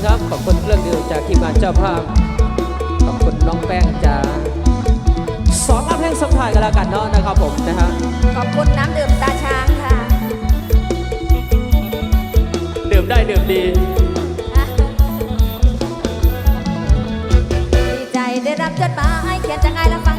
ณครับ ขอบคุณเครื่องดื่มจากทีมงานเจ้าภาพ ขอบคุณน้องแป้งจากสองอัพเพลงสัมภาษกันแล้วกันเนาะนะครับผมนะฮะ ขอบคุณน้ำดื่มตาช้างค่ะ ดื่มได้ดื่มดี ดีใจได้รับจดหมายเขียนจากไงล่ะ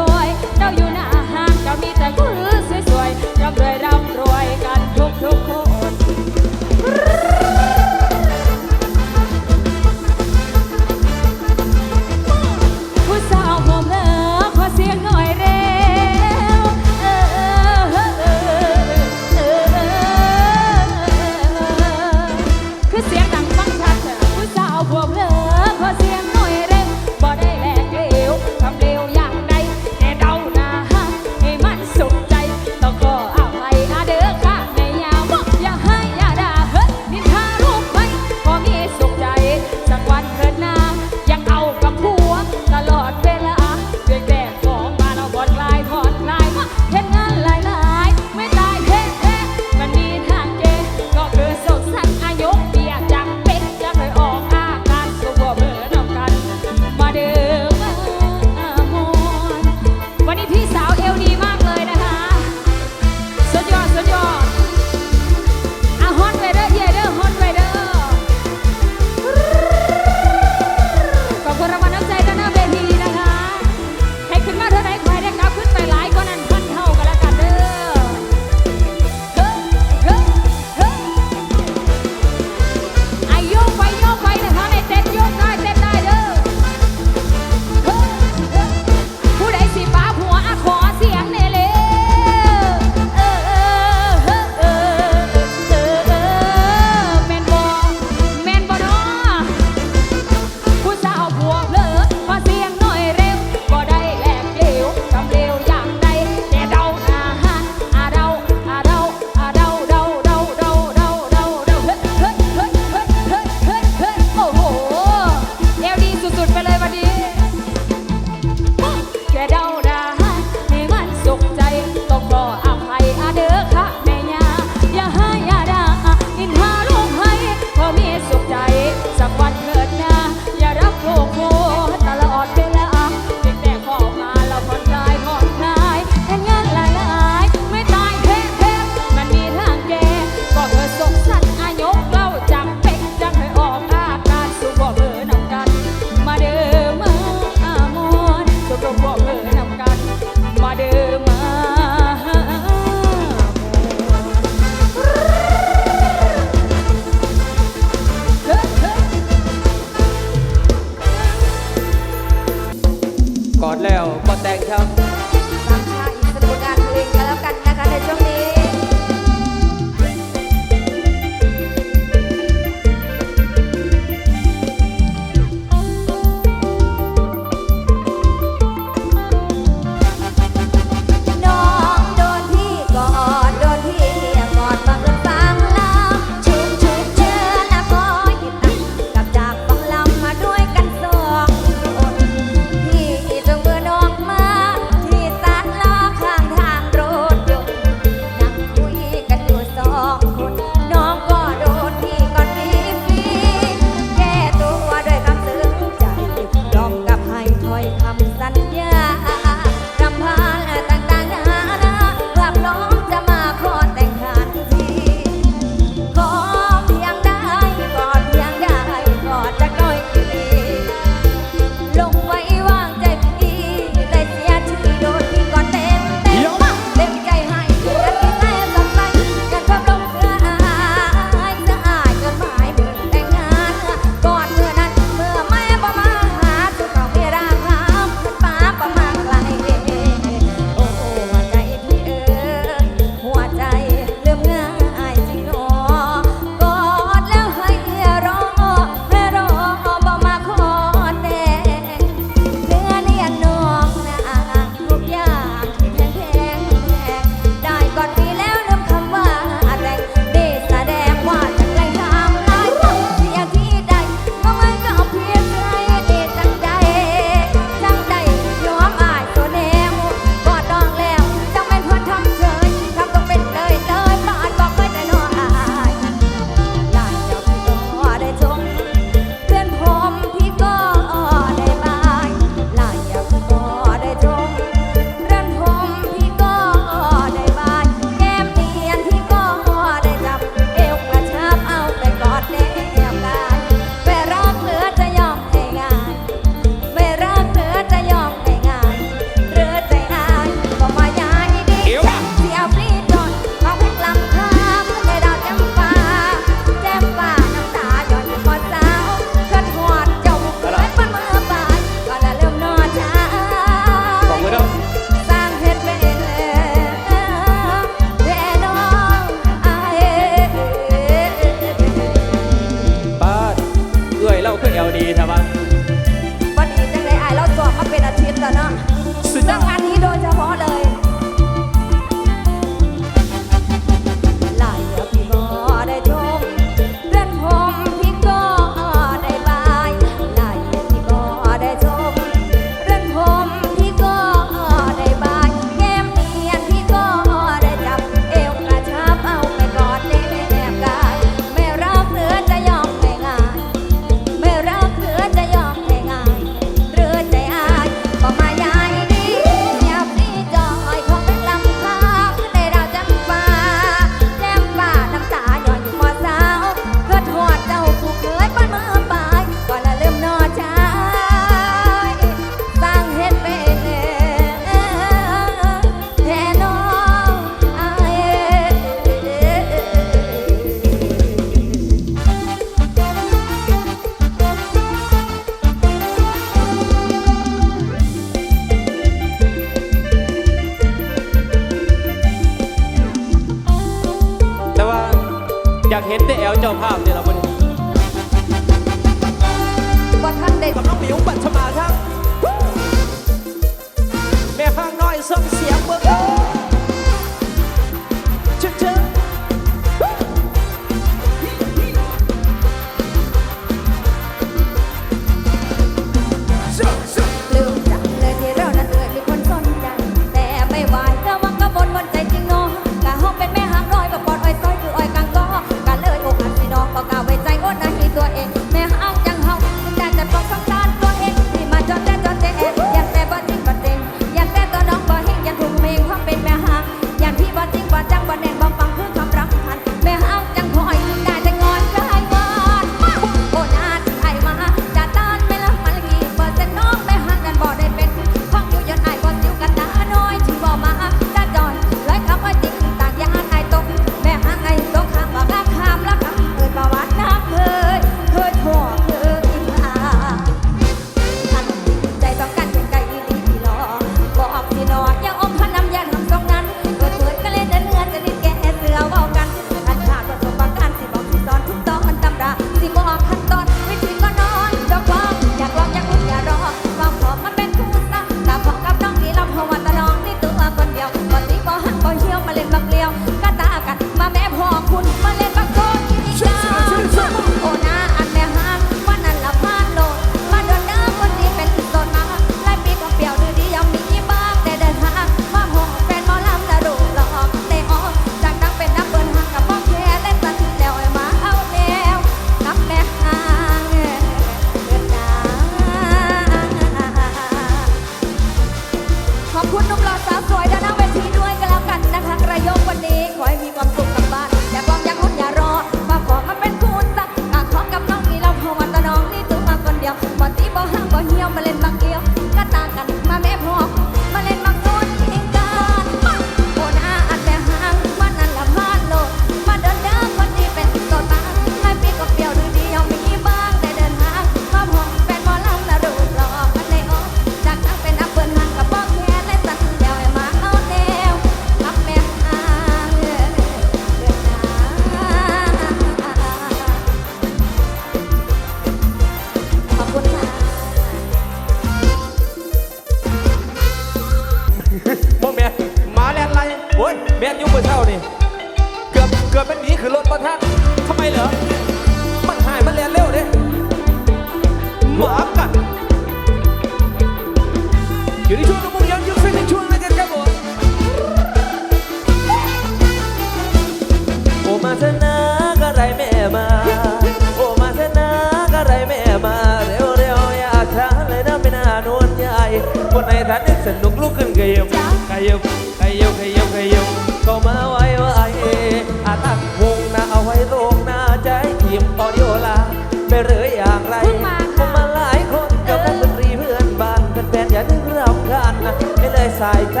สายใจ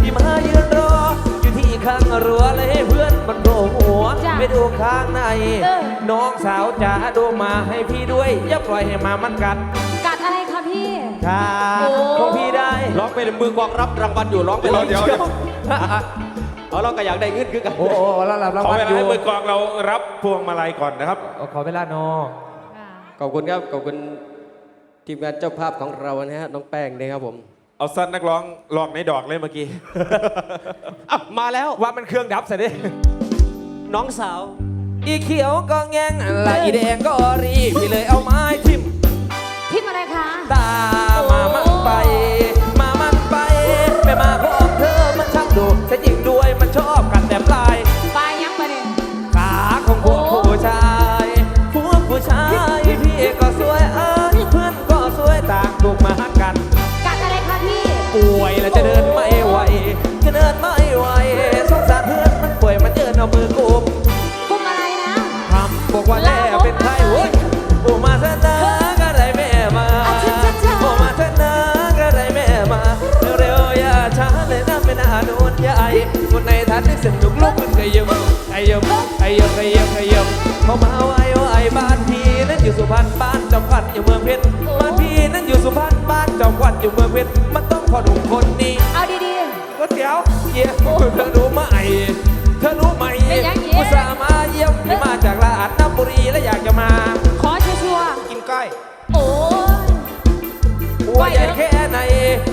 พี่มายืนรอ อยู่ที่ข้างรั้วเลยเพื่อนมันโผล่หัวไปดูข้างใน น้องสาวจ๋าดูมาให้พี่ด้วยอย่าปล่อยให้มามันกัด กัดอะไรคะพี่ครัของพี่ได้ร้องไป็นมือกองรับรางวัลอยู่ร้องไปร้องเดียวเอาเราก็อยากได้เงินคือกันโอ้เหแล้ราเราขอเวลาให้มือกองเรารับพวงมาลัยก่อนนะครับขอเวลาน้อขอบคุณครับขอบคุณทีมงานเจ้าภาพของเรานะฮะน้องแป้งนะครับผม เอาสั้นนักร้องลองในดอกเลยเมื่อกี้มาแล้ว ว่ามันเครื่องดับเสร็จดิน้องสาว อีเขียวก็แงงลาอีแดงก็รีบพี่เลยเอาไม้ทิ่มทิมอะไรคะ ตามามันไป มามันไปไม่มาพบเธอมันช่างดูแต่จริงด้วยมันชอบกันแต่ปลาย ปลายยังปะเนี่ยขาของพวกผู้ชายพวกผู้ชายพี่ก็สวยเอ้ยเพื่อนก็สวยต่างถูกมาหักานได้สนุกลูกมันขยมขยมขยมขยมขยมเขามาเอาไอโอไอบ้านพี่นั้นอยู่สุพรรณบ้านจอมขวัญอยู่เมืองเพชรบ้านพี่นั้นอยู่สุพรรณบ้านจอมขวัญอยู่เมืองเพชรมันต้องพอหนุ่มคนนี้เอาดีก๋วยเตี๋ยวเยี่ยมเธอรู้ไหมเธอรู้ไหมอุตสามาเยี่ยมที่มาจากลาดำบุรีและอยากจะมาขอชัวร์กินก้อยๆโอ้ย ว่าใหญ่แค่ไหน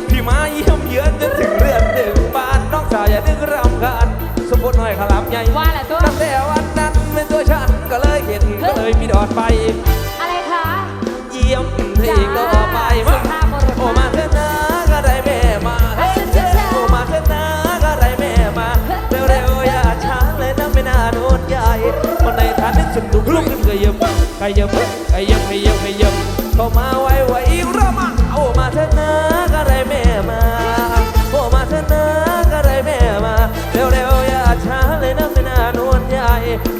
พี่มาเยี่ยมเยือนจนถึงเรือนถึงบ้า นน้องสาวอย่านึกรำคาญสมบูรณ์หน่อยขลับใหญ่ว่าแหละตัว ตั้งแต่วันนั้นเป็นตัวฉันก็เลยเห็นก็เลยมีดอดไป อะไรคะ เยี่ยมที่ก็ไปสุมาภาพบุรุษ โอ้มาเถอะนะก็ได้แม่มาเฮ้ยโอ้มาเถอะนะก็ได้แม่มาเร็วๆอย่าช้าเลยนะไม่น่าโดนใหญ่วันในฐานนึกฉันลุกลุกขึ้นขยับขยับขยับขยับขยับเข้ามาไวไวอีกรอบมาโอ้มาเถอะนะก็ได้แม่มาโอ้มาเถอะนะ ก็ได้แม่มา เร็วๆอย่าช้าเลยนะไม่น่าโดนใหญ่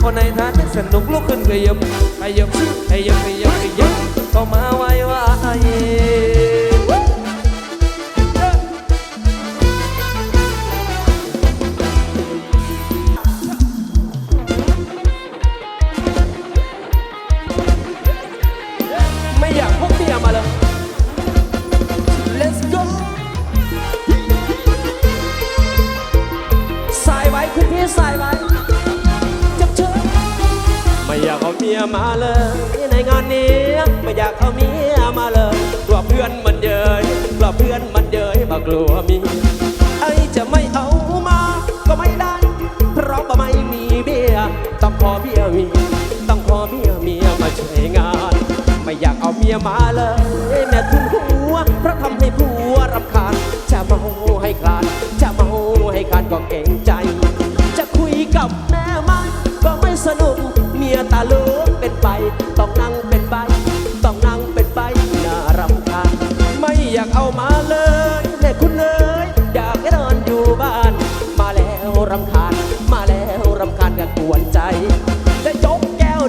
วันในฐานนึกฉันลุกลุกขึ้นขยับขยับขยับขยับขยับเข้ามาไว้ว่าไม่ เอาเมียมาเลยในงานนี้ไม่อยากเอาเมียมาเลยกลัวเพื่อนมันเย้ยกลัวเพื่อนมันเย้ยมากลัวมีไอจะไม่เอามาก็ไม่ได้ เพราะว่าไม่มีเบียต้องขอเบียมีต้องขอเบียเมียมาช่วยงาน ไม่อยากเอาเมียมาเลยแม่ทุ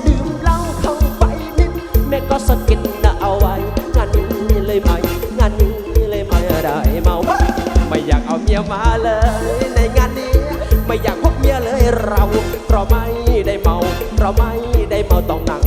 ดื่มเหล้าเข้าไปนิดแม่ก็สะกิดนะเอาไว้ งานนี้เลยไหมงานนี้เลยไม่ได้เมาไม่อยากเอาเมียมาเลย ในงานนี้ ไม่อยากพบเมียเลยเรา เพราะไม่ได้เมา เพราะไม่ได้เมาต้องนั่ง